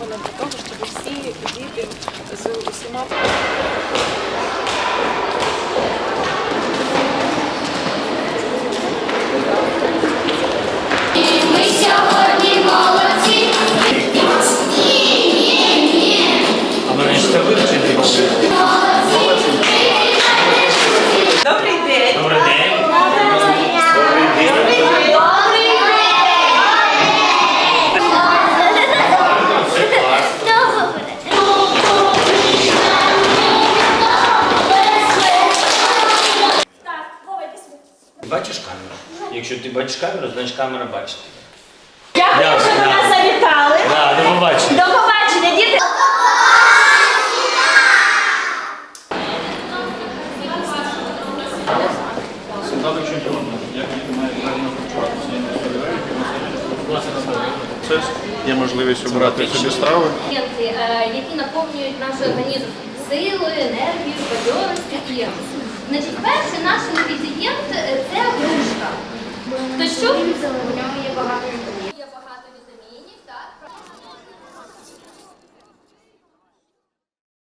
розрахована для того, щоб всі діти з усіма. Ми сьогодні молодці. Ні, ні, ні. А мене ще вивчити. Бачиш камеру. Якщо ти бачиш камеру, значить камера бачить. Дякую, Дякую, що ви нас завітали. Да, до побачення. До побачення, діти. Солдати чемпіона. Як діти мають правильно харчуватися, не. Це є можливість обирати собі страви. Е, які наповнюють наш організм силою, енергією, бадьоростю і Значить, перший наш інгредієнт е, це грушка. То що? В нього є